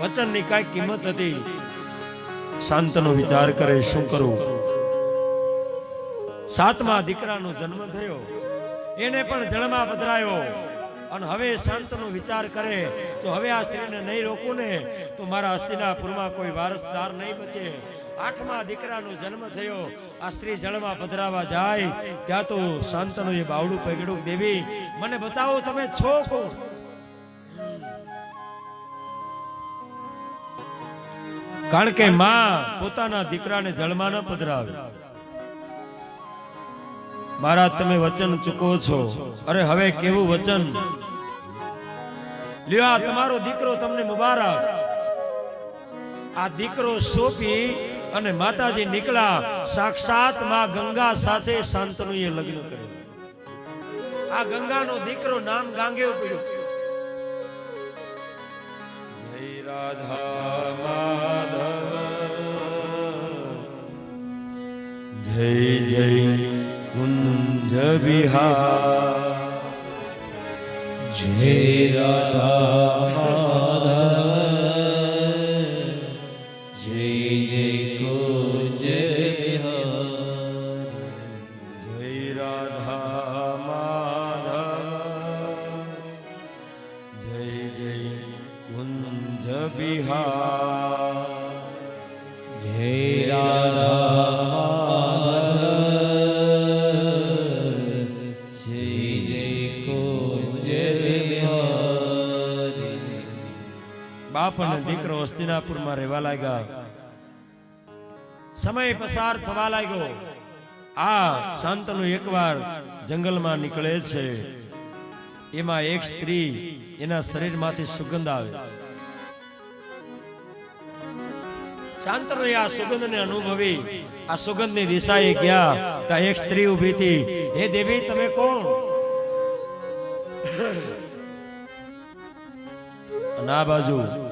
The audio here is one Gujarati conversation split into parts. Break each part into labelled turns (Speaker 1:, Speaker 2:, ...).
Speaker 1: વચનની કાંઈ કિંમત હતી? શાંતનો વિચાર કરે, શું કરવું સાતમા દીકરાનો જન્મ થયો. એને પણ જળમાં પધરાયો. અને હવે શાંતનો વિચાર કરે તો હવે આ સ્ત્રીને નહીં રોકું ને, તો મારા હસ્તિનાપુરમાં કોઈ વારસદાર નહીં બચે. આઠમા દીકરાનો જન્મ થયો. આ સ્ત્રી જળમાં પધરાવા જાય. ત્યાં તો શાંતનું એ બાવડું પગડું દેવી, મને બતાવો તમે છો કોણ? કારણ કે માં પોતાના દીકરાને જળમાં ન પધરાવે. મારા તમે વચન ચૂકો છો. અરે, હવે કેવું વચન? લ્યો, આ તમારો દીકરો તમને મુબારક. આ દીકરો સોંપી અને માતાજી નીકળ્યા સાક્ષાતમાં ગંગા સાથે શાંતનુએ લગ્ન કર્યું. આ ગંગાનો દીકરો નામ ગાંગે પડ્યું. જય રાધા. বিহার હસ્તિનાપુરમાં રહેવા લાગ્યા. સમય પસાર થવા લાગ્યો. આ શાંતનુ એકવાર જંગલમાં નીકળે છે. એમાં એક સ્ત્રી એના શરીરમાંથી સુગંધ આવે. શાંતનુ આ સુગંધને અનુભવી. આ સુગંધની દિશાએ ગયા ત્યાં એક સ્ત્રી ઊભી હતી. હે દેવી, તમે કોણ? અને આ બાજુ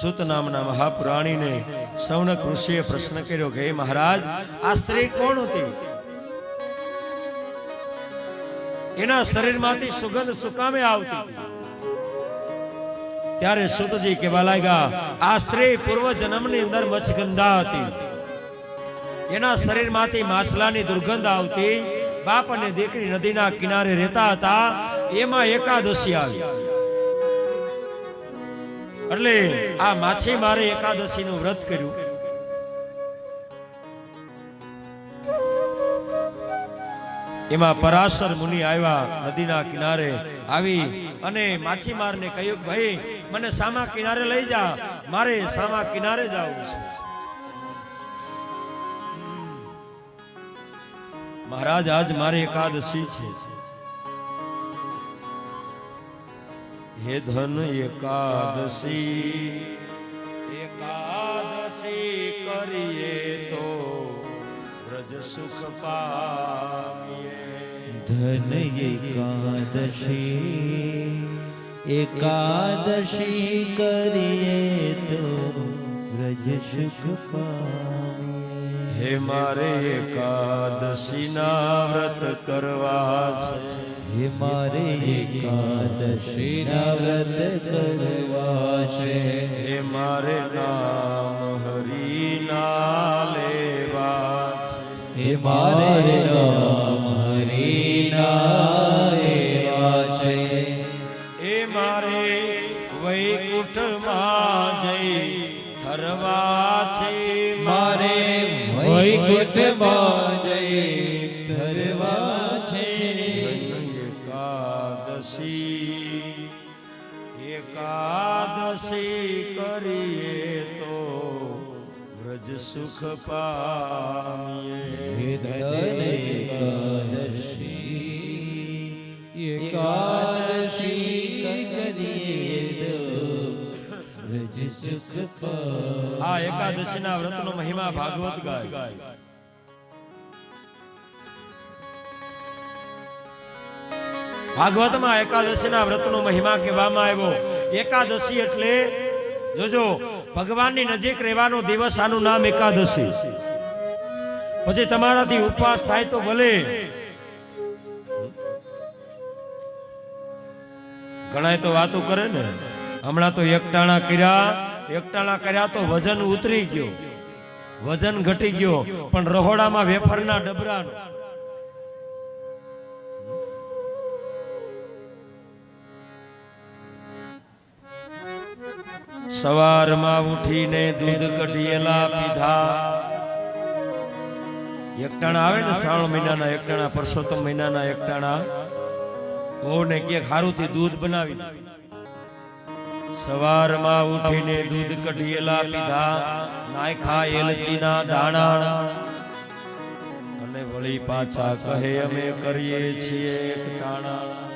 Speaker 1: સુત નામના મહાપુરાણીને સૌનક ઋષિએ પ્રશ્ન કર્યો કે મહારાજ, આ સ્ત્રી કોણ હતી? એના શરીરમાંથી સુગંધ સુકામે આવતી ત્યારે સુતજી કહેવા લાગ્યા, આ સ્ત્રી પૂર્વ જન્મની અંદર મચ્છગંધા હતી. એના શરીરમાંથી માછલાની દુર્ગંધ આવતી. બાપ અને દીકરી નદીના કિનારે રહેતા હતા. એમાં એકાદશી આવી. એટલે આ માછીમારે એકાદશી નું વ્રત કર્યું. એમાં પરાશર મુનિ આવ્યા નદીના કિનારે આવી અને માછીમારને કહ્યું કે ભાઈ, મને સામા કિનારે લઈ જા, મારે સામા કિનારે જવું છે. મહારાજ, આજ મારે એકાદશી છે. હે ધન એકાદશી. એકાદશી કરીએ તો બ્રજ સુખ પામીએ.
Speaker 2: ધન એકાદશી. એકાદશી કરીએ તો બ્રજ સુખ પામીએ.
Speaker 1: હે મારે એકાદશીના વ્રત કરવા છે.
Speaker 2: હે મારે એકાદશીના વ્રત કરવા છે
Speaker 1: હે મારે નામ હરી ના લેવા છે
Speaker 2: હે મારે નામ હરિના લેવા છે
Speaker 1: એ મારે વૈકુંઠમાં જઈ ફરવા છે
Speaker 2: મારે વૈકુંઠમાં
Speaker 1: વ્રજ સુખ પામીએ
Speaker 2: ધન એકાદશી એકાદશી કરીએ તો વ્રજ સુખ પામીએ.
Speaker 1: આ એકાદશીના વ્રતનો મહિમા ભાગવત ગાય ભાગવતમાં એકાદશીના વ્રતનો મહિમા કહેવામાં આવ્યો એકાદશી એટલે જોજો, ભગવાનની નજીક રહેવાનો દિવસ આનું નામ એકાદશી. પછી તમારાથી ઉપવાસ થાય તો ભલે. ઘણા તો વાતો કરે ને. હમણાં તો એકટાણા કર્યા એકટાણા કર્યા તો વજન ઉતરી ગયો. વજન ઘટી ગયો, પણ રહોડામાં વેફરના ડબરાનું. સવારમાં ઉઠીને દૂધ કઢીએલા પીધા. એકટાણા આવે ને શ્રાવણ મહિનાના એકટાણા પરસોત્તમ મહિનાના એકટાણા બહુને કે ખારુંથી દૂધ બનાવી સવારમાં ઉઠીને દૂધ કઢીએલા પીધા. નાખ્યા એલચીના દાણા. અને વળી પાછા કહે, અમે કરીએ છીએ એકટાણા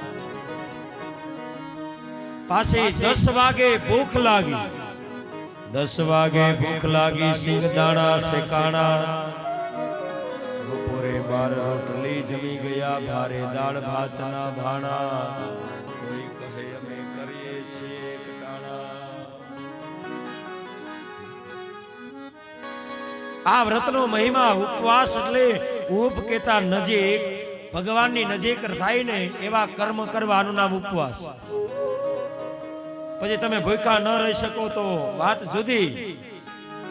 Speaker 1: પાછી દસ વાગે ભૂખ લાગી. દસ વાગે ભૂખ લાગી સિંગ દાણા શેકાણા. બપોરે બાર રોટલી જમી ગયા ભારે દાળ ભાતના ભાણા. કોઈ કહે અમે કરીએ છીએ આ વ્રતનો મહિમા ઉપવાસ એટલે ઉપ કેતા નજીક ભગવાનની નજીક થાય ને એવા કર્મ કરવાનું નામ ઉપવાસ. પછી તમે ભૂખા ન રહી શકો તો વાત જુદી.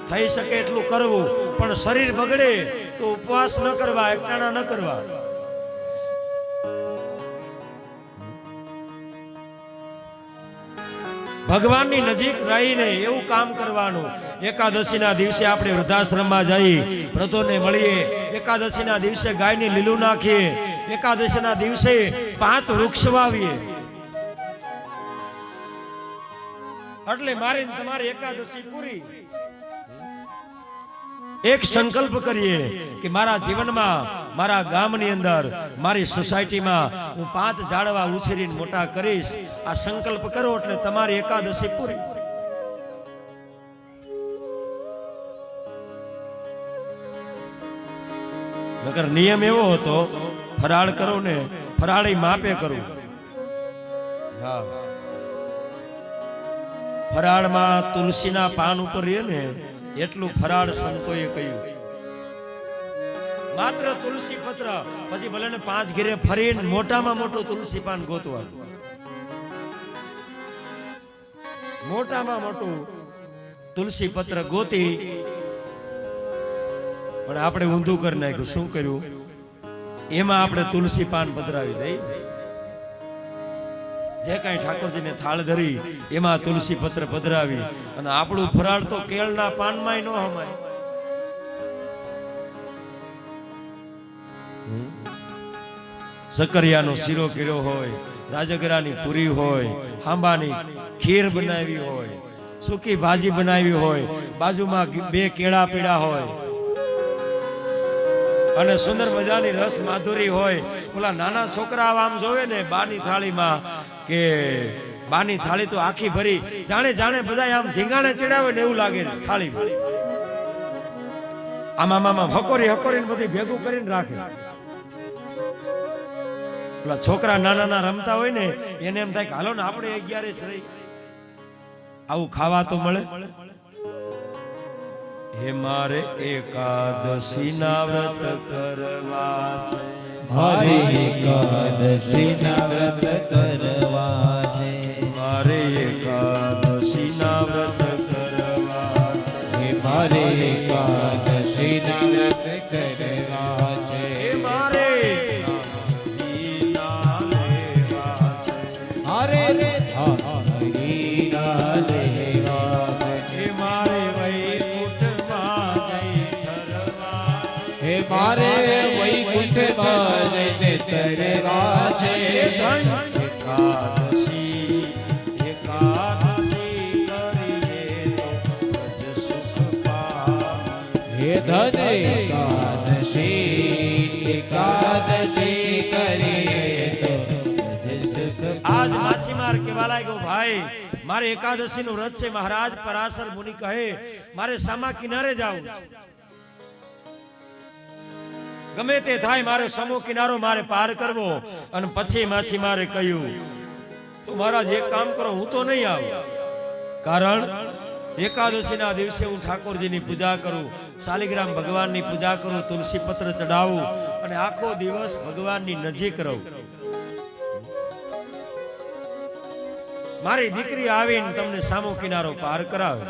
Speaker 1: થઈ શકે એટલું કરવું, પણ શરીર બગડે તો ઉપવાસ ન કરવા, એકટાણા ન કરવા. ભગવાનની નજીક રહીને એવું કામ કરવાનું. એકાદશીના દિવસે આપણે વૃદ્ધાશ્રમમાં જઈ વ્રતોને મળીએ. એકાદશીના દિવસે ગાયને લીલું નાખીએ. એકાદશીના દિવસે પાંચ વૃક્ષ વાવીએ. એટલે મારી તમારી એકાદશી પૂરી. એક સંકલ્પ કરીએ કે મારા જીવનમાં, મારા ગામની અંદર, મારી સોસાયટીમાં હું પાંચ ઝાડવા ઉછેરીને મોટા કરીશ. આ સંકલ્પ કરો એટલે તમારી એકાદશી પૂરી. નગર નિયમ એવો હતો, ફરાળ કરો ને ફરાળી માપે કરું. હા. ફરાળમાં તુલસીના પાન ઉપર રહે ને, એટલું ફરાળ સંતોએ કહ્યું માત્ર તુલસી પત્ર, પછી ભલે ને પાંચ ઘેરે ફરીને મોટામાં મોટું તુલસી પાન ગોતવા. મોટામાં મોટું તુલસી પત્ર ગોતી, પણ આપણે ઊંધું કરી નાખ્યું. શું કર્યું? એમાં આપણે તુલસી પાન પધરાવી દઈ. જે કાંઈ ઠાકોરજીને થાળ ધરી, એમાં તુલસી પત્ર પધરાવી અને આપણું ફરાળ તો કેળના પાનમાં ન હમાય. સકરિયાનો શીરો કર્યો હોય, રાજગરાની પૂરી હોય, હાંબાની ખીર બનાવી હોય, સૂકી ભાજી બનાવી હોય, બાજુમાં બે કેળા પીડા હોય અને સુંદર મજાની રસ માધુરી હોય. ઓલા નાના છોકરા આમ જોવે ને બાની થાળીમાં કે બાની થાળી તો આખી ભરી. જાણે જાણે બધા આમ ધીંગાણે ચડાવે ને એવું લાગે થાળી આમાં મામા હકોરી હકોરીને બધી ભેગું કરીને રાખે. પેલા છોકરા નાના નાના રમતા હોય ને એને એમ થાય કે હાલો ને આપણે અગિયારે આવું ખાવા તો મળે. હે મારે એકાદશી ના વ્રત કરવા છે.
Speaker 2: મારે એકાદશી ના વ્રત કરવા છે.
Speaker 1: મારે એકાદશી ના વ્રત કરવા છે.
Speaker 2: હે મારે એકાદશી ના વ્રત કરવા
Speaker 1: આજ માછીમાર કેવા લાગ્યો ભાઈ, મારે એકાદશી નું વ્રત છે, મહારાજ પરાશર મુનિ કહે, મારે સામા કિનારે જાવું. ગમે તે થાય મારે સમો કિનારો મારે પાર કરવો અને પછી માછી મારે કહ્યું, તો મહારાજ, એક કામ કરો, હું તો નહીં આવું. કારણ એકાદશીના દિવસે હું ઠાકોરજીની પૂજા કરું, શાલિગ્રામ ભગવાનની પૂજા કરું, તુલસી પત્ર ચડાવું અને આખો દિવસ ભગવાનની નજીક રહું. મારી દીકરી આવીને તમને સામો કિનારો પાર કરાવે.